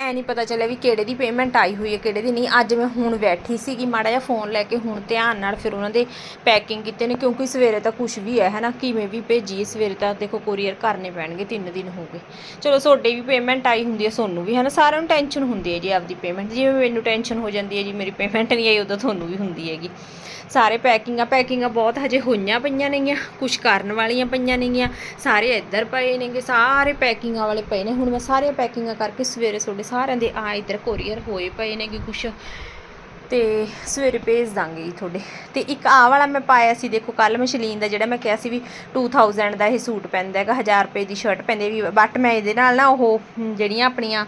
ਐ ਨਹੀਂ ਪਤਾ ਚੱਲਿਆ ਵੀ ਕਿਹੜੇ ਦੀ ਪੇਮੈਂਟ ਆਈ ਹੋਈ ਹੈ, ਕਿਹੜੇ ਦੀ ਨਹੀਂ। ਅੱਜ ਮੈਂ ਹੁਣ ਬੈਠੀ ਸੀਗੀ, ਮਾੜਾ ਜਿਹਾ ਫੋਨ ਲੈ ਕੇ ਹੁਣ ਧਿਆਨ ਨਾਲ ਫਿਰ ਉਹਨਾਂ ਦੇ ਪੈਕਿੰਗ ਕੀਤੇ ਨੇ, ਕਿਉਂਕਿ ਸਵੇਰੇ ਤਾਂ ਕੁਝ ਵੀ ਹੈ ਹਨਾ ਕਿਵੇਂ ਵੀ ਭੇਜੀਏ, ਸਵੇਰੇ ਤਾਂ ਦੇਖੋ ਕੋਰੀਅਰ ਕਰਨੇ ਪੈਣਗੇ, ਤਿੰਨ ਦਿਨ ਹੋ ਗਏ। ਚਲੋ ਤੁਹਾਡੇ ਵੀ ਪੇਮੈਂਟ ਆਈ ਹੁੰਦੀ ਹੈ ਸੋਨੂੰ ਵੀ ਹਨਾ ਸਾਰਿਆਂ ਨੂੰ ਟੈਨਸ਼ਨ ਹੁੰਦੀ ਹੈ ਜੀ ਆਪਦੀ ਪੇਮੈਂਟ ਜਿਵੇਂ ਮੈਨੂੰ ਟੈਨਸ਼ਨ ਹੋ ਜਾਂਦੀ ਹੈ ਜੀ, ਮੇਰੀ ਪੇਮੈਂਟ ਨਹੀਂ ਆਈ, ਉਦੋਂ ਤੁਹਾਨੂੰ ਵੀ ਹੁੰਦੀ ਹੈਗੀ। ਸਾਰੇ ਪੈਕਿੰਗਾਂ ਪੈਕਿੰਗਾਂ ਬਹੁਤ ਹਜੇ ਹੋਈਆਂ ਪਈਆਂ ਨੇਗੀਆਂ ਕੁਝ ਕਰਨ ਵਾਲੀਆਂ ਪਈਆਂ ਨੇਗੀਆਂ। ਸਾਰੇ ਇੱਧਰ ਪਏ ਨੇਗੇ, ਸਾਰੇ ਪੈਕਿੰਗਾਂ ਵਾਲੇ ਪਏ ਨੇ। ਹੁਣ ਮੈਂ ਸਾਰੇ ਪੈਕਿੰਗਾਂ ਕਰਕੇ ਸਵੇਰੇ ਤੁਹਾਡੇ ਸਾਰਿਆਂ ਦੇ ਆ ਇੱਧਰ ਕੋਰੀਅਰ ਹੋਏ ਪਏ ਨੇਗੇ ਕੁਛ। ਤੇ ਸਵੇਰੇ ਭੇਜ ਦਾਂਗੇ ਜੀ ਤੁਹਾਡੇ। ਤੇ ਇੱਕ ਆ ਵਾਲਾ ਮੈਂ ਪਾਇਆ ਸੀ, ਦੇਖੋ ਕੱਲ ਮਸ਼ਲੀਨ ਦਾ ਜਿਹੜਾ ਮੈਂ ਕਿਹਾ ਸੀ ਵੀ 2000 ਦਾ ਇਹ ਸੂਟ ਪੈਂਦਾ ਹੈਗਾ 1000 ਰੁਪਏ ਦੀ ਸ਼ਰਟ ਪੈਂਦੀ ਵੀ ਬਟ ਮੈਂ ਇਹਦੇ ਨਾਲ ਨਾ ਉਹ ਜਿਹੜੀਆਂ ਆਪਣੀਆਂ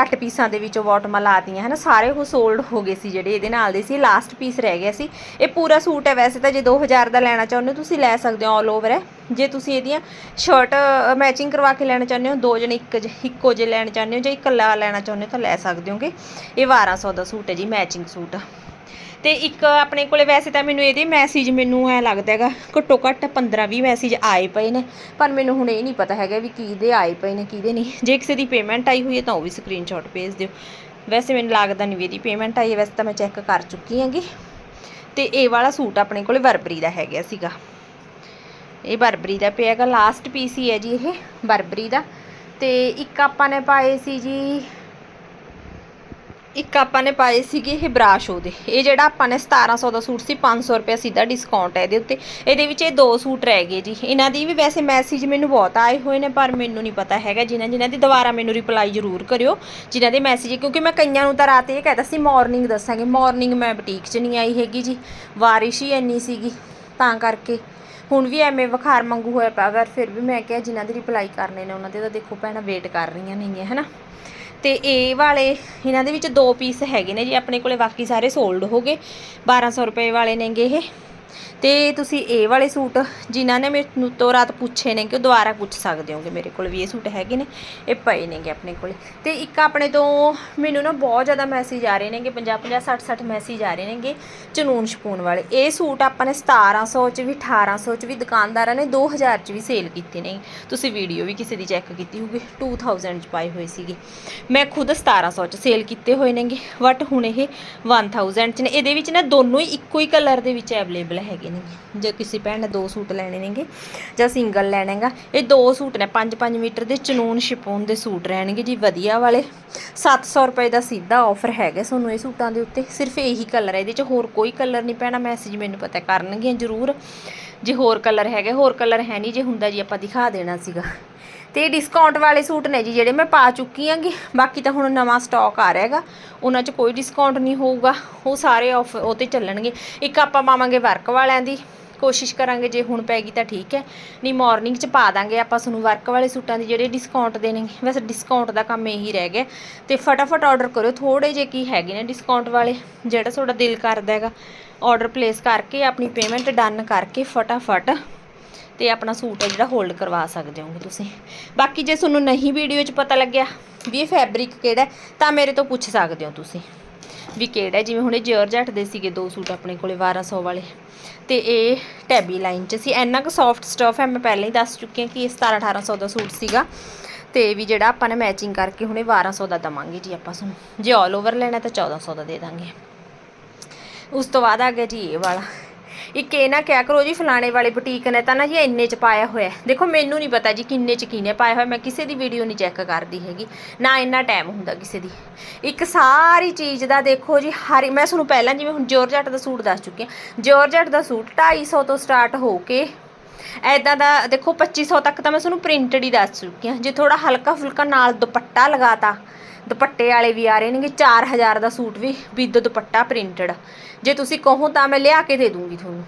ਘੱਟ ਪੀਸਾਂ ਦੇ ਵਿੱਚੋਂ ਬਾਟਮਾਂ ਲਾਤੀਆਂ, ਹਨਾ? ਸਾਰੇ ਉਹ ਸੋਲਡ ਹੋ ਗਏ ਸੀ ਜਿਹੜੇ ਇਹਦੇ ਨਾਲ ਦੇ ਸੀ ਲਾਸਟ ਪੀਸ ਰਹਿ ਗਿਆ ਸੀ। ਇਹ ਪੂਰਾ ਸੂਟ ਹੈ ਵੈਸੇ ਤਾਂ ਜੇ 2000 ਦਾ ਲੈਣਾ ਚਾਹੁੰਦੇ ਹੋ, ਤੁਸੀਂ ਲੈ ਸਕਦੇ ਹੋ ਆਲ ਓਵਰ ਹੈ? ਜੇ ਤੁਸੀਂ ਇਹਦੀਆਂ ਸ਼ਰਟ ਮੈਚਿੰਗ ਕਰਵਾ ਕੇ ਲੈਣਾ ਚਾਹੁੰਦੇ ਹੋ, ਦੋ ਜਣੇ ਇੱਕ ਜ- ਇੱਕੋ ਜਿਹੇ ਲੈਣਾ ਚਾਹੁੰਦੇ ਹੋ ਜਾਂ ਇਕੱਲਾ ਲੈਣਾ ਚਾਹੁੰਦੇ ਹੋ, ਤਾਂ ਲੈ ਸਕਦੇ ਹੋਗੇ। ਇਹ 1200 ਦਾ ਸੂਟ ਹੈ ਜੀ ਮੈਚਿੰਗ ਸੂਟ। ਤੇ ਇੱਕ ਆਪਣੇ ਕੋਲੇ ਵੈਸੇ ਤਾਂ ਮੈਨੂੰ ਇਹਦੇ ਮੈਸੇਜ ਮੈਨੂੰ ਐ ਲੱਗਦਾ ਹੈਗਾ, ਘੱਟੋ ਘੱਟ 15 20 ਮੈਸੇਜ ਆਏ ਪਏ ਨੇ, ਪਰ ਮੈਨੂੰ ਹੁਣ ਇਹ ਨਹੀਂ ਪਤਾ ਹੈਗਾ ਵੀ ਕਿਹਦੇ ਆਏ ਪਏ ਨੇ, ਕਿਹਦੇ ਨਹੀਂ। ਜੇ ਕਿਸੇ ਦੀ ਪੇਮੈਂਟ ਆਈ ਹੋਈ ਹੈ ਤਾਂ ਉਹ ਵੀ ਸਕਰੀਨਸ਼ਾਟ ਭੇਜ ਦਿਓ। ਵੈਸੇ ਮੈਨੂੰ ਲੱਗਦਾ ਨਹੀਂ ਵੀ ਇਹਦੀ ਪੇਮੈਂਟ ਆਈ ਹੈ, ਵੈਸੇ ਤਾਂ ਮੈਂ ਚੈੱਕ ਕਰ ਚੁੱਕੀ ਹਾਂਗੀ। ਤੇ ਇਹ ਵਾਲਾ ਸੂਟ ਆਪਣੇ ਕੋਲੇ ਬਰਬਰੀ ਦਾ ਹੈਗਾ ਸੀਗਾ। ਇਹ ਬਰਬਰੀ ਦਾ ਪਿਆ ਹੈਗਾ ਲਾਸਟ ਪੀਸ ਹੀ ਹੈ ਜੀ ਇਹ, ਬਰਬਰੀ ਦਾ। ਤੇ ਇੱਕ ਆਪਾਂ ਨੇ ਪਾਏ ਸੀ ਜੀ ਇੱਕ ਆਪਾਂ ਨੇ ਪਾਏ ਸੀਗੇ ਇਹ ਬਰਾਸ਼ੋ ਦੇ। ਇਹ ਜਿਹੜਾ ਆਪਾਂ ਨੇ 1700 ਦਾ ਸੂਟ ਸੀ 500 ਰੁਪਏ ਸਿੱਧਾ ਡਿਸਕਾਊਂਟ ਹੈ ਇਹਦੇ ਉੱਤੇ। ਇਹਦੇ ਵਿੱਚ ਇਹ ਦੋ ਸੂਟ ਰਹਿ ਗਏ ਜੀ। ਇਹਨਾਂ ਦੀ ਵੀ ਵੈਸੇ ਮੈਸੇਜ ਮੈਨੂੰ ਬਹੁਤ ਆਏ ਹੋਏ ਨੇ, ਪਰ ਮੈਨੂੰ ਨਹੀਂ ਪਤਾ ਹੈਗਾ। ਜਿਨ੍ਹਾਂ ਜਿਨ੍ਹਾਂ ਦੀ ਦੁਬਾਰਾ ਮੈਨੂੰ ਰਿਪਲਾਈ ਜ਼ਰੂਰ ਕਰਿਓ, ਜਿਨ੍ਹਾਂ ਦੇ ਮੈਸੇਜ ਕਿਉਂਕਿ ਮੈਂ ਕਈਆਂ ਨੂੰ ਤਾਂ ਰਾਤ ਇਹ ਕਹਿਤਾ ਸੀ ਮਾਰਨਿੰਗ ਦੱਸਾਂਗੇ। ਮਾਰਨਿੰਗ ਮੈਂ ਬੁਟੀਕ 'ਚ ਨਹੀਂ ਆਈ ਹੈਗੀ ਜੀ। ਵਾਰਿਸ਼ ਹੀ ਇੰਨੀ ਸੀਗੀ, ਤਾਂ ਕਰਕੇ। ਹੁਣ ਵੀ ਐਵੇਂ ਵਖਾਰ ਮੰਗੂ ਹੋਇਆ ਪਿਆ ਪਰ ਫਿਰ ਵੀ ਮੈਂ ਕਿਹਾ ਜਿਨ੍ਹਾਂ ਦੀ ਰਿਪਲਾਈ ਕਰਨੇ ਨੇ, ਉਹਨਾਂ ਦੇ ਤਾਂ ਦੇਖੋ ਭੈਣਾਂ ਵੇਟ ਕਰ ਰਹੀਆਂ ਨੇਗੀਆਂ, ਹਨਾ? ਤੇ ਇਹ ਵਾਲੇ, ਇਹਨਾਂ ਦੇ ਵਿੱਚ ਦੋ ਪੀਸ ਹੈਗੇ ਨੇ ਜੀ, ਆਪਣੇ ਕੋਲੇ ਬਾਕੀ ਸਾਰੇ ਸੋਲਡ ਹੋ ਗਏ। 1200 ਰੁਪਏ ਵਾਲੇ ਨੇਗੇ ਇਹ। ਤੇ ਤੁਸੀਂ ਇਹ ਵਾਲੇ ਸੂਟ ਜਿਨ੍ਹਾਂ ਨੇ ਮੈਨੂੰ ਤੋਂ ਰਾਤ ਪੁੱਛੇ ਨੇ ਕਿ ਉਹ ਦੁਬਾਰਾ ਪੁੱਛ ਸਕਦੇ ਹੋਗੇ ਮੇਰੇ ਕੋਲ ਵੀ ਇਹ ਸੂਟ ਹੈਗੇ ਨੇ, ਇਹ ਪਏ ਨੇਗੇ ਆਪਣੇ ਕੋਲ। ਤੇ ਇੱਕ ਆਪਣੇ ਤੋਂ ਮੈਨੂੰ ਨਾ ਬਹੁਤ ਜ਼ਿਆਦਾ ਮੈਸੇਜ ਆ ਰਹੇ ਨੇਗੇ 50 50 60 60 ਮੈਸੇਜ ਆ ਰਹੇ ਨੇਗੇ ਚਨੂਨ ਸ਼ਪੂਨ ਵਾਲੇ। ਇਹ ਸੂਟ ਆਪਾਂ ਨੇ 1700 ਚ ਵੀ 1800 ਚ ਵੀ ਦੁਕਾਨਦਾਰਾਂ ਨੇ 2000 ਚ ਵੀ ਸੇਲ ਕੀਤੇ ਨੇ। ਤੁਸੀਂ ਵੀਡੀਓ ਵੀ ਕਿਸੇ ਦੀ ਚੈੱਕ ਕੀਤੀ ਹੋਊਗੀ 2000 ਚ ਪਾਏ ਹੋਏ ਸੀਗੇ। ਮੈਂ ਖੁਦ 1700 ਚ ਸੇਲ ਕੀਤੇ ਹੋਏ ਨੇਗੇ ਬਟ ਹੁਣ ਇਹ 1000 ਚ ਨੇ। ਇਹਦੇ ਵਿੱਚ ਨਾ ਦੋਨੋਂ ਹੀ ਇੱਕੋ ਹੀ ਕਲਰ ਦੇ ਵਿੱਚ ਅਵੇਲੇਬਲ ਹੈਗੇ ਨੇਗੇ। ਜੇ ਕਿਸੇ ਭੈਣ ਨੇ ਦੋ ਸੂਟ ਲੈਣੇ ਨੇਗੇ ਜਾਂ ਸਿੰਗਲ ਲੈਣਾਗਾ ਇਹ ਦੋ ਸੂਟ ਨੇ 5-5 ਮੀਟਰ ਦੇ ਚਨੂਨ ਸ਼ਿਪੋਨ ਦੇ ਸੂਟ ਰਹਿਣਗੇ ਜੀ ਵਧੀਆ ਵਾਲੇ। 700 ਰੁਪਏ ਦਾ ਸਿੱਧਾ ਆਫਰ ਹੈਗਾ ਤੁਹਾਨੂੰ ਇਹ ਸੂਟਾਂ ਦੇ ਉੱਤੇ। ਸਿਰਫ ਇਹੀ ਕਲਰ ਹੈ ਇਹਦੇ 'ਚ, ਹੋਰ ਕੋਈ ਕਲਰ ਨਹੀਂ ਪੈਣਾ। ਮੈਸੇਜ ਮੈਨੂੰ ਪਤਾ ਕਰਨਗੀਆਂ ਜ਼ਰੂਰ। ਜੇ ਹੋਰ ਕਲਰ ਹੈਗੇ, ਹੋਰ ਕਲਰ ਹੈ ਨਹੀਂ, ਜੇ ਹੁੰਦਾ ਜੀ ਆਪਾਂ ਦਿਖਾ ਦੇਣਾ ਸੀਗਾ। ਤੇ ਡਿਸਕਾਊਂਟ ਵਾਲੇ ਸੂਟ ਨੇ ਜੀ ਜਿਹੜੇ ਮੈਂ ਪਾ ਚੁੱਕੀ ਆਂਗੀ ਬਾਕੀ ਤਾਂ ਹੁਣ ਨਵਾਂ ਸਟਾਕ ਆ ਰਿਹਾ ਹੈਗਾ। ਉਹਨਾਂ 'ਚ ਕੋਈ ਡਿਸਕਾਊਂਟ ਨਹੀਂ ਹੋਊਗਾ। ਉਹ ਸਾਰੇ ਆਫ ਉਹ ਤੇ ਚੱਲਣਗੇ। ਇੱਕ ਆਪਾਂ ਪਾਵਾਂਗੇ ਵਰਕ ਵਾਲਿਆਂ ਦੀ। ਕੋਸ਼ਿਸ਼ ਕਰਾਂਗੇ ਜੇ ਹੁਣ ਪੈ ਗਈ ਤਾਂ ਠੀਕ ਹੈ। ਨਹੀਂ ਮਾਰਨਿੰਗ 'ਚ ਪਾ ਦਾਂਗੇ ਆਪਾਂ ਤੁਹਾਨੂੰ ਵਰਕ ਵਾਲੇ ਸੂਟਾਂ ਦੀ ਜਿਹੜੇ ਡਿਸਕਾਊਂਟ ਦੇਣਗੇ। ਵੈਸੇ ਡਿਸਕਾਊਂਟ ਦਾ ਕੰਮ ਇਹੀ ਰਹਿ ਗਿਆ। ਤੇ ਫਟਾਫਟ ਆਰਡਰ ਕਰੋ ਥੋੜੇ ਜੇ ਕੀ ਹੈਗੇ ਨੇ ਡਿਸਕਾਊਂਟ ਵਾਲੇ। ਜਿਹੜਾ ਤੁਹਾਡਾ ਦਿਲ ਕਰਦਾ ਹੈਗਾ। ਆਰਡਰ ਪਲੇਸ ਕਰਕੇ, ਆਪਣੀ ਪੇਮੈਂਟ ਡਨ ਕਰਕੇ ਫਟਾਫਟ ਤੇ ਆਪਣਾ ਸੂਟ ਹੈ ਜਿਹੜਾ ਹੋਲਡ ਕਰਵਾ ਸਕਦੇ ਹੋਗੇ ਤੁਸੀਂ। ਬਾਕੀ ਜੇ ਤੁਹਾਨੂੰ ਨਹੀਂ ਵੀਡੀਓ 'ਚ ਪਤਾ ਲੱਗਿਆ ਵੀ ਇਹ ਫੈਬਰਿਕ ਕਿਹੜਾ ਤਾਂ ਮੇਰੇ ਤੋਂ ਪੁੱਛ ਸਕਦੇ ਹੋ ਤੁਸੀਂ ਵੀ ਕਿਹੜਾ ਜਿਵੇਂ ਹੁਣੇ ਇਹ ਜਰਜਟ ਦੇ ਸੀਗੇ ਦੋ ਸੂਟ ਆਪਣੇ ਕੋਲੇ 1200 ਵਾਲੇ। ਤੇ ਇਹ ਟੈਬੀ ਲਾਈਨ 'ਚ ਸੀ। ਇੰਨਾ ਕੁ ਸੌਫਟ ਸਟਫ ਹੈ, ਮੈਂ ਪਹਿਲਾਂ ਹੀ ਦੱਸ ਚੁੱਕੀ ਹਾਂ ਕਿ ਇਹ 17 1800 ਦਾ ਸੂਟ ਸੀਗਾ। ਤੇ ਵੀ ਜਿਹੜਾ ਆਪਾਂ ਨੇ ਮੈਚਿੰਗ ਕਰਕੇ ਹੁਣੇ 1200 ਦਾ ਦਵਾਂਗੇ ਜੀ ਆਪਾਂ ਤੁਹਾਨੂੰ। ਜੇ ਆਲ ਓਵਰ ਲੈਣਾ ਤਾਂ 1400 ਦਾ ਦੇ ਦਾਂਗੇ। ਉਸ ਤੋਂ ਬਾਅਦ ਆ ਗਿਆ ਜੀ ਇਹ ਵਾਲਾ। ਇੱਕ ਇਹ ਨਾ ਕਿਆ ਕਰੋ ਜੀ, ਫਲਾਣੇ ਵਾਲੇ ਬੁਟੀਕ ਨੇ ਤਾਂ ਨਾ ਜੀ ਇੰਨੇ ਚ ਪਾਇਆ ਹੋਇਆ ਦੇਖੋ, ਮੈਨੂੰ ਨਹੀਂ ਪਤਾ ਜੀ ਕਿੰਨੇ ਚ ਕਿਨੇ ਪਾਇਆ ਹੋਇਆ, ਮੈਂ ਕਿਸੇ ਦੀ ਵੀਡੀਓ ਨਹੀਂ ਚੈੱਕ ਕਰਦੀ ਹੈਗੀ, ਨਾ ਇੰਨਾ ਟਾਈਮ ਹੁੰਦਾ ਕਿਸੇ ਦੀ। ਇੱਕ ਸਾਰੀ ਚੀਜ਼ ਦਾ ਦੇਖੋ ਜੀ, ਹਰ ਮੈਂ ਤੁਹਾਨੂੰ ਪਹਿਲਾਂ ਜਿਵੇਂ ਹੁਣ ਜੋਰਜੱਟ ਦਾ ਸੂਟ ਦੱਸ ਚੁੱਕੀ ਹਾਂ। ਜੋਰਜੱਟ ਦਾ ਸੂਟ 250 ਤੋਂ ਸਟਾਰਟ ਹੋ ਕੇ ਐਦਾਂ ਦਾ ਦੇਖੋ 2500 ਤੱਕ ਤਾਂ ਮੈਂ ਤੁਹਾਨੂੰ ਪ੍ਰਿੰਟਡ ਹੀ ਦੱਸ ਚੁੱਕੀ ਹਾਂ। ਜੇ ਥੋੜਾ ਹਲਕਾ ਫੁਲਕਾ ਨਾਲ ਦੁਪੱਟਾ ਲਗਾਤਾ ਦੁਪੱਟੇ ਵਾਲੇ ਵੀ ਆ ਰਹੇ ਨੇਗੇ 4000 ਦਾ ਸੂਟ ਵੀ, ਵਿਦ ਦੁਪੱਟਾ ਪ੍ਰਿੰਟਡ ਜੇ ਤੁਸੀਂ ਕਹੋ ਤਾਂ ਮੈਂ ਲਿਆ ਕੇ ਦੇ ਦੂੰਗੀ ਤੁਹਾਨੂੰ।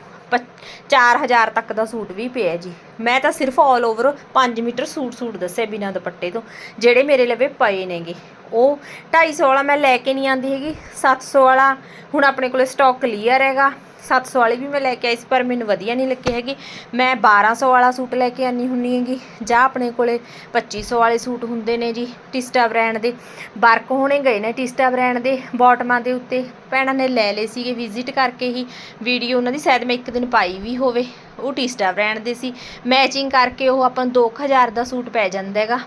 4000 ਤੱਕ ਦਾ ਸੂਟ ਵੀ ਪਿਆ ਜੀ। ਮੈਂ ਤਾਂ ਸਿਰਫ all over 5 metre suit suit ਦੱਸੇ ਬਿਨਾ ਦੁਪੱਟੇ ਤੋਂ। ਜਿਹੜੇ ਮੇਰੇ ਲਵੇ ਪਏ ਨੇਗੇ। ਉਹ 250 ਵਾਲਾ ਮੈਂ ਲੈ ਕੇ ਨਹੀਂ ਆਂਦੀ ਹੈਗੀ। 700 ਵਾਲਾ ਹੁਣ ਆਪਣੇ ਕੋਲੇ ਸਟਾਕ ਕਲੀਅਰ ਹੈਗਾ। 700 ਵਾਲੀ ਵੀ ਮੈਂ ਲੈ ਕੇ ਆਈ ਸੀ, ਪਰ ਮੈਨੂੰ ਵਧੀਆ ਨਹੀਂ ਲੱਗੀ ਹੈਗੀ। ਮੈਂ 1200 ਵਾਲਾ ਸੂਟ ਲੈ ਕੇ ਆਨੀ ਹੁੰਨੀ ਹੈਗੀ। ਜਾਂ ਆਪਣੇ ਕੋਲੇ 2500 ਵਾਲੇ ਸੂਟ ਹੁੰਦੇ ਨੇ ਜੀ, ਟਿਸਟਾ ਬ੍ਰਾਂਡ ਦੇ। ਵਰਕ ਹੋਣੇ ਗਏ ਨੇ ਟਿਸਟਾ ਬ੍ਰਾਂਡ ਦੇ, ਬਾਟਮਾਂ ਦੇ ਉੱਤੇ। ਭੈਣਾਂ ਨੇ ਲੈ ਲਏ ਸੀਗੇ ਵਿਜ਼ਿਟ ਕਰਕੇ ਹੀ। ਵੀਡੀਓ ਉਹਨਾਂ ਦੀ ਸ਼ਾਇਦ ਮੈਂ ਇੱਕ ਦਿਨ ਪਾਈ ਵੀ ਹੋਵੇ। ਉਹ ਟਿਸਟਾ ਬ੍ਰਾਂਡ ਦੇ ਸੀ। ਮੈਚਿੰਗ ਕਰਕੇ ਉਹ ਆਪਾਂ ਨੂੰ 2000 ਦਾ ਸੂਟ ਪੈ ਜਾਂਦਾ ਹੈਗਾ।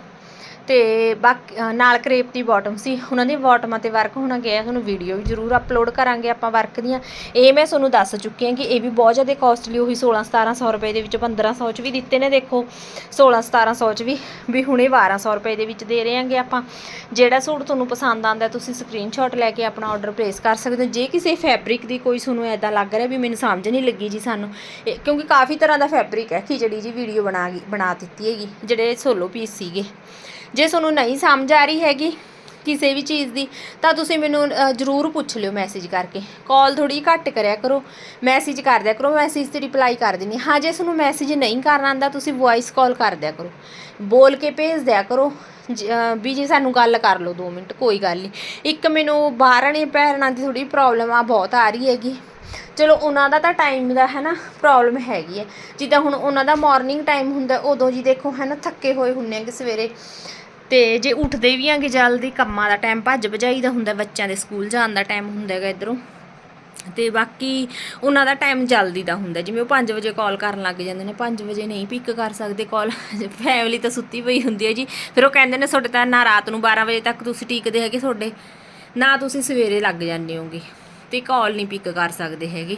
ਤੇ ਬਾਕੀ ਨਾਲ ਕਰੇਪ ਦੀ ਬਾਟਮ ਸੀ। ਉਹਨਾਂ ਦੀ ਬਾਟਮਾਂ ਤੇ ਵਰਕ ਹੋਣਾ ਗਿਆ। ਤੁਹਾਨੂੰ ਵੀਡੀਓ ਵੀ ਜ਼ਰੂਰ ਅਪਲੋਡ ਕਰਾਂਗੇ ਆਪਾਂ ਵਰਕ ਦੀਆਂ। ਇਹ ਮੈਂ ਤੁਹਾਨੂੰ ਦੱਸ ਚੁੱਕੀ ਹਾਂ ਕਿ ਇਹ ਵੀ ਬਹੁਤ ਜ਼ਿਆਦਾ ਕਾਸਟਲੀ ਉਹੀ 16 1700 ਰੁਪਏ ਦੇ ਵਿੱਚ 1500 ਚ ਵੀ ਦਿੱਤੇ ਨੇ, ਦੇਖੋ। 16 1700 ਚ ਵੀ ਵੀ ਹੁਣੇ 1200 ਰੁਪਏ ਦੇ ਵਿੱਚ ਦੇ ਰਹੇ ਹਾਂਗੇ ਆਪਾਂ। ਜਿਹੜਾ ਸੂਟ ਤੁਹਾਨੂੰ ਪਸੰਦ ਆਂਦਾ ਤੁਸੀਂ ਸਕਰੀਨਸ਼ਾਟ ਲੈ ਕੇ ਆਪਣਾ ਆਰਡਰ ਪਲੇਸ ਕਰ ਸਕਦੇ ਹੋ। ਜੇ ਕਿਸੇ ਫੈਬਰਿਕ ਦੀ ਕੋਈ ਤੁਹਾਨੂੰ ਐਦਾਂ ਲੱਗ ਰਿਹਾ ਵੀ ਮੈਨੂੰ ਸਮਝ ਨਹੀਂ ਲੱਗੀ ਜੀ ਸਾਨੂੰ, ਇਹ- ਕਿਉਂਕਿ ਕਾਫੀ ਤਰ੍ਹਾਂ ਦਾ ਫੈਬਰਿਕ ਹੈ। ਖਿਚੜੀ ਜੀ ਵੀਡੀਓ ਬਣਾ ਗਈ, ਬਣਾ ਦਿੱਤੀ ਹੈਗੀ, ਜਿਹੜੇ ਸੋਲੋ ਪੀਸ ਸੀਗੇ। ਜੇ ਤੁਹਾਨੂੰ ਨਹੀਂ ਸਮਝ ਆ ਰਹੀ ਹੈਗੀ ਕਿਸੇ ਵੀ ਚੀਜ਼ ਦੀ, ਤਾਂ ਤੁਸੀਂ ਮੈਨੂੰ ਜ਼ਰੂਰ ਪੁੱਛ ਲਿਓ ਮੈਸੇਜ ਕਰਕੇ। ਕਾਲ ਥੋੜੀ ਘੱਟ ਕਰਿਆ ਕਰੋ। ਮੈਸੇਜ ਕਰ ਦਿਆ ਕਰੋ ਮੈਸੇਜ ਤੇ ਰਿਪਲਾਈ ਕਰ ਦਿੰਨੀ ਹਾਂ। ਜੇ ਤੁਹਾਨੂੰ ਮੈਸੇਜ ਨਹੀਂ ਕਰਨਾ ਆਂਦਾ ਤੁਸੀਂ ਵੌਇਸ ਕਾਲ ਕਰ ਦਿਆ ਕਰੋ। ਬੋਲ ਕੇ ਭੇਜ ਦਿਆ ਕਰੋ। ਜ- ਵੀ ਜੀ ਸਾਨੂੰ ਗੱਲ ਕਰ ਲਓ 2 ਮਿੰਟ, ਕੋਈ ਗੱਲ ਨਹੀਂ। ਇੱਕ ਮੈਨੂੰ ਬਾਹਰਣੇ ਪੈਰਨਾਂ ਦੀ ਥੋੜੀ ਪ੍ਰੋਬਲਮ ਆ, ਬਹੁਤ ਆ ਰਹੀ ਹੈਗੀ। ਚਲੋ, ਉਹਨਾਂ ਦਾ ਤਾਂ ਟਾਈਮ ਦਾ ਹੈ ਨਾ ਪ੍ਰੋਬਲਮ ਹੈਗੀ ਹੈ। ਜਿੱਦਾਂ ਹੁਣ ਉਹਨਾਂ ਦਾ ਮਾਰਨਿੰਗ ਟਾਈਮ ਹੁੰਦਾ, ਉਦੋਂ ਜੀ ਦੇਖੋ ਹੈ ਨਾ ਥੱਕੇ ਹੋਏ ਹੁੰਨੇ ਕਿ ਸਵੇਰੇ। ਤੇ ਜੇ ਉੱਠਦੇ ਵੀ ਆਂਗੇ ਜਲਦੀ, ਕੰਮਾਂ ਦਾ ਟਾਈਮ ਭੱਜ ਭਜਾਈ ਦਾ ਹੁੰਦਾ, ਬੱਚਿਆਂ ਦੇ ਸਕੂਲ ਜਾਣ ਦਾ ਟਾਈਮ ਹੁੰਦਾ ਹੈਗਾ ਇਧਰੋਂ। ਤੇ ਬਾਕੀ ਉਹਨਾਂ ਦਾ ਟਾਈਮ ਜਲਦੀ ਦਾ ਹੁੰਦਾ, ਜਿਵੇਂ ਉਹ 5 ਵਜੇ ਕਾਲ ਕਰਨ ਲੱਗ ਜਾਂਦੇ ਨੇ 5 ਵਜੇ ਨਹੀਂ ਪਿਕ ਕਰ ਸਕਦੇ ਕਾਲ ਫੈਮਿਲੀ ਤਾਂ ਸੁੱਤੀ ਪਈ ਹੁੰਦੀ ਹੈ ਜੀ। ਫਿਰ ਉਹ ਕਹਿੰਦੇ ਨੇ, ਤੁਹਾਡੇ ਤਾਂ ਨਾ ਰਾਤ ਨੂੰ 12 ਵਜੇ ਤੱਕ ਤੁਸੀਂ ਟਿਕਦੇ ਹੈਗੇ ਤੁਹਾਡੇ, ਨਾ ਤੁਸੀਂ ਸਵੇਰੇ ਲੱਗ ਜਾਂਦੇ ਹੋਗੇ। ਤੇ ਕਾਲ ਨਹੀਂ ਪਿਕ ਕਰ ਸਕਦੇ ਹੈਗੇ।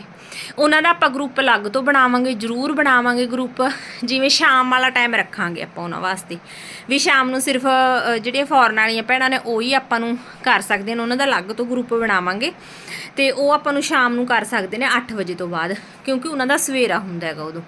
ਉਹਨਾਂ ਦਾ ਆਪਾਂ ਗਰੁੱਪ ਅਲੱਗ ਤੋਂ ਬਣਾਵਾਂਗੇ, ਜਰੂਰ ਬਣਾਵਾਂਗੇ ਗਰੁੱਪ ਜਿਵੇਂ ਸ਼ਾਮ ਵਾਲਾ ਟਾਈਮ ਰੱਖਾਂਗੇ ਆਪਾਂ ਉਹਨਾਂ ਵਾਸਤੇ। ਵੀ ਸ਼ਾਮ ਨੂੰ ਸਿਰਫ ਜਿਹੜੀਆਂ ਫੋਰਨ ਵਾਲੀਆਂ ਭੈਣਾਂ ਨੇ, ਉਹੀ ਆਪਾਂ ਨੂੰ ਕਰ ਸਕਦੇ ਨੇ। ਉਹਨਾਂ ਦਾ ਅਲੱਗ ਤੋਂ ਗਰੁੱਪ ਬਣਾਵਾਂਗੇ। ਤੇ ਉਹ ਆਪਾਂ ਨੂੰ ਸ਼ਾਮ ਨੂੰ ਕਰ ਸਕਦੇ ਨੇ 8 ਵਜੇ ਤੋਂ ਬਾਅਦ। ਕਿਉਂਕਿ ਉਹਨਾਂ ਦਾ ਸਵੇਰਾ ਹੁੰਦਾ ਹੈਗਾ ਉਦੋਂ।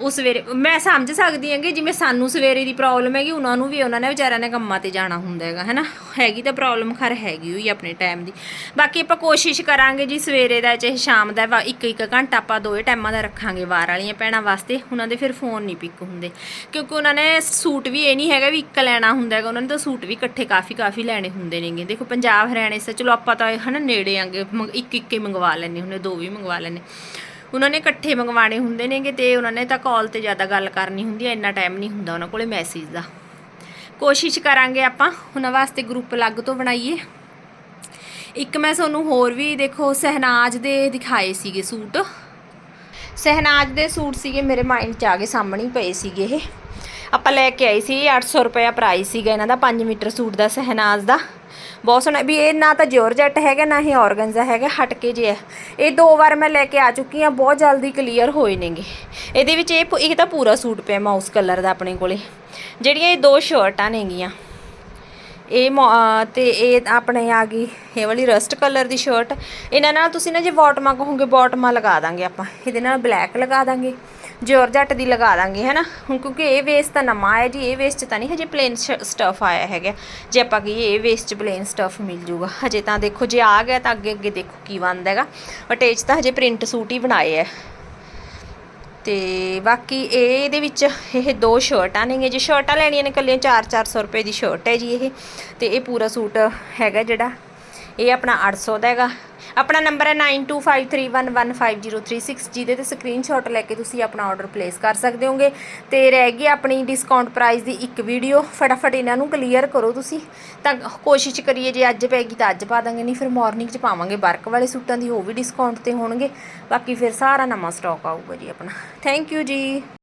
ਉਹ ਸਵੇਰੇ, ਮੈਂ ਸਮਝ ਸਕਦੀ ਹਾਂ ਕਿ ਜਿਵੇਂ ਸਾਨੂੰ ਸਵੇਰੇ ਦੀ ਪ੍ਰੋਬਲਮ ਹੈਗੀ, ਉਹਨਾਂ ਨੂੰ ਵੀ, ਉਹਨਾਂ ਨੇ ਵਿਚਾਰਿਆਂ ਨੇ ਕੰਮਾਂ ਤੇ ਜਾਣਾ ਹੁੰਦਾ ਹੈਗਾ, ਹੈਨਾ? ਹੈਗੀ ਤਾਂ ਪ੍ਰੋਬਲਮ ਖਰ ਹੈਗੀ ਹੋਈ ਆਪਣੇ ਟਾਈਮ ਦੀ। ਬਾਕੀ ਆਪਾਂ ਕੋਸ਼ਿਸ਼ ਕਰਾਂਗੇ ਜੀ ਸਵੇਰੇ ਦਾ ਚਾਹੇ ਸ਼ਾਮ ਦਾ, ਵਾ, ਇੱਕ ਇੱਕ ਘੰਟਾ ਆਪਾਂ ਦੋਏ ਟਾਈਮਾਂ ਦਾ ਰੱਖਾਂਗੇ ਵਾਰ ਵਾਲੀਆਂ ਭੈਣਾਂ ਵਾਸਤੇ, ਉਹਨਾਂ ਦੇ ਫਿਰ ਫੋਨ ਨਹੀਂ ਪਿਕ ਹੁੰਦੇ। ਕਿਉਂਕਿ ਉਹਨਾਂ ਨੇ ਸੂਟ ਵੀ ਇਹ ਨਹੀਂ ਹੈਗਾ ਵੀ ਇੱਕ ਲੈਣਾ ਹੁੰਦਾ ਹੈਗਾ, ਉਹਨਾਂ ਨੇ ਤਾਂ ਸੂਟ ਵੀ ਇਕੱਠੇ ਕਾਫੀ ਕਾਫੀ ਲੈਣੇ ਹੁੰਦੇ ਨੇਗੇ। ਦੇਖੋ, ਪੰਜਾਬ, ਹਰਿਆਣੇ ਸੇ ਚਲੋ ਆਪਾਂ ਤਾਂ ਹਨਾ, ਨੇੜੇ ਆਂਗੇ ਮੰਗ- ਇੱਕ ਇੱਕ ਹੀ ਮੰਗਵਾ ਲੈਣੇ ਹੁੰਦੇ, ਦੋ ਵੀ ਮੰਗਵਾ ਲੈਣੇ ਉਹਨਾਂ ਨੇ ਇਕੱਠੇ ਮੰਗਵਾਣੇ ਹੁੰਦੇ ਨੇਗੇ ਤੇ ਉਹਨਾਂ ਨੇ ਤਾਂ ਕਾਲ ਤੇ ਜ਼ਿਆਦਾ ਗੱਲ ਕਰਨੀ ਹੁੰਦੀ ਹੈ ਇੰਨਾ ਟਾਈਮ ਨਹੀਂ ਹੁੰਦਾ ਉਹਨਾਂ ਕੋਲੇ ਮੈਸੇਜ ਦਾ। ਕੋਸ਼ਿਸ਼ ਕਰਾਂਗੇ ਆਪਾਂ ਉਹਨਾਂ ਵਾਸਤੇ ਗਰੁੱਪ ਅਲੱਗ ਤੋਂ ਬਣਾਈਏ। ਇੱਕ ਮੈਂ ਤੁਹਾਨੂੰ ਹੋਰ ਵੀ ਦੇਖੋ ਸਹਿਨਾਜ ਦੇ ਦਿਖਾਏ ਸੀਗੇ ਸੂਟ। ਸਹਿਨਾਜ ਦੇ ਸੂਟ ਸੀਗੇ ਮੇਰੇ ਮਾਈਂਡ 'ਚ ਆ ਗਏ, ਸਾਹਮਣੇ ਪਏ ਸੀਗੇ ਇਹ। ਆਪਾਂ ਲੈ ਕੇ ਆਏ ਸੀ 800 ਰੁਪਇਆ ਪ੍ਰਾਈਸ ਸੀਗਾ ਇਹਨਾਂ ਦਾ 5 ਮੀਟਰ ਸੂਟ ਦਾ ਸਹਿਨਾਜ ਦਾ। ਬਹੁਤ ਸੋਹਣਾ, ਵੀ ਇਹ ਨਾ ਤਾਂ ਜੋਰਜੱਟ ਹੈਗਾ, ਨਾ ਹੀ ਔਰਗਨਜ਼ਾ ਹੈਗਾ ਹਟ ਕੇ ਜੇ ਹੈ ਇਹ ਦੋ ਵਾਰ ਮੈਂ ਲੈ ਕੇ ਆ ਚੁੱਕੀ ਆ ਬਹੁਤ ਜਲਦੀ ਕਲੀਅਰ ਹੋਏ ਨੇਗੇ। ਇਹਦੇ ਵਿੱਚ ਇਹ ਪੁ- ਇੱਕ ਤਾਂ ਪੂਰਾ ਸੂਟ ਪਿਆ ਮਾਊਸ ਕਲਰ ਦਾ ਆਪਣੇ ਕੋਲੇ। ਜਿਹੜੀਆਂ ਇਹ ਦੋ ਸ਼ਰਟਾਂ ਨੇਗੀਆਂ। ਇਹ ਮੋ- ਅਹ ਤੇ ਇਹ ਆਪਣੇ ਆ ਗਈ, ਇਹ ਵਾਲੀ ਰਸਟ ਕਲਰ ਦੀ ਸ਼ਰਟ ਇਹਨਾਂ ਨਾਲ ਤੁਸੀਂ ਨਾ ਜੇ ਬਾਟਮਾਂ ਕਹੋਗੇ ਬਾਟਮਾਂ ਲਗਾ ਦਾਂਗੇ ਆਪਾਂ। ਇਹਦੇ ਨਾਲ ਬਲੈਕ ਲਗਾ ਦਾਂਗੇ। ਜੋਰਜੱਟ ਦੀ ਲਗਾ ਦਾਂਗੇ, ਹੈਨਾ? ਹੁਣ ਕਿਉਂਕਿ ਇਹ ਵੇਸ ਤਾਂ ਨਵਾਂ ਹੈ ਜੀ, ਇਹ ਵੇਸ ਚ ਤਾਂ ਨਹੀਂ ਹਜੇ ਪਲੇਨ ਸਟਫ ਆਇਆ ਹੈਗਾ। ਜੇ ਆਪਾਂ ਕਹੀਏ ਇਹ ਵੇਸ ਚ ਪਲੇਨ ਸਟਫ ਮਿਲ ਜੂਗਾ। ਹਜੇ ਤਾਂ ਦੇਖੋ, ਜੇ ਆ ਗਿਆ ਤਾਂ ਅੱਗੇ ਅੱਗੇ ਦੇਖੋ ਕੀ ਬਣਦਾ ਹੈਗਾ। ਬਟ ਇਹ 'ਚ ਤਾਂ ਹਜੇ ਪ੍ਰਿੰਟ ਸੂਟ ਹੀ ਬਣਾਏ ਆ ਤੇ ਬਾਕੀ ਇਹ, ਇਹਦੇ ਵਿੱਚ ਇਹ ਦੋ ਸ਼ਰਟਾਂ ਨੇਗੀਆਂ। ਜੇ ਸ਼ਰਟਾਂ ਲੈਣੀਆਂ ਨੇ ਕੱਲੀਆਂ 4-400 ਰੁਪਏ ਦੀ ਸ਼ਰਟ ਹੈ ਜੀ ਇਹ। ਤੇ ਇਹ ਪੂਰਾ ਸੂਟ ਹੈਗਾ ਜਿਹੜਾ, ਇਹ ਆਪਣਾ 800 ਦਾ ਹੈਗਾ। ਆਪਣਾ ਨੰਬਰ ਹੈ 9253115036 ਜਿਹਦੇ ਤੇ ਸਕਰੀਨਸ਼ਾਟ ਲੈ ਕੇ ਤੁਸੀਂ ਆਪਣਾ ਆਰਡਰ ਪਲੇਸ ਕਰ ਸਕਦੇ ਹੋਗੇ। ਤੇ ਰਹਿ ਗਈ ਆਪਣੀ ਡਿਸਕਾਊਂਟ ਪ੍ਰਾਈਸ ਦੀ ਇੱਕ ਵੀਡੀਓ ਫਟਾਫਟ ਇਹਨਾਂ ਨੂੰ ਕਲੀਅਰ ਕਰੋ ਤੁਸੀਂ। ਤਾਂ ਕੋਸ਼ਿਸ਼ ਕਰੀਏ, ਜੇ ਅੱਜ ਪੈਗੀ ਤਾਂ ਅੱਜ ਪਾ ਦਾਂਗੇ, ਨਹੀਂ ਫਿਰ ਮਾਰਨਿੰਗ 'ਚ ਪਾਵਾਂਗੇ ਵਰਕ ਵਾਲੇ ਸੂਟਾਂ ਦੀ, ਉਹ ਵੀ ਡਿਸਕਾਊਂਟ ਤੇ ਹੋਣਗੇ। ਬਾਕੀ ਫਿਰ ਸਾਰਾ ਨਵਾਂ ਸਟਾਕ ਆਊਗਾ ਜੀ ਆਪਣਾ। ਥੈਂਕ ਯੂ ਜੀ।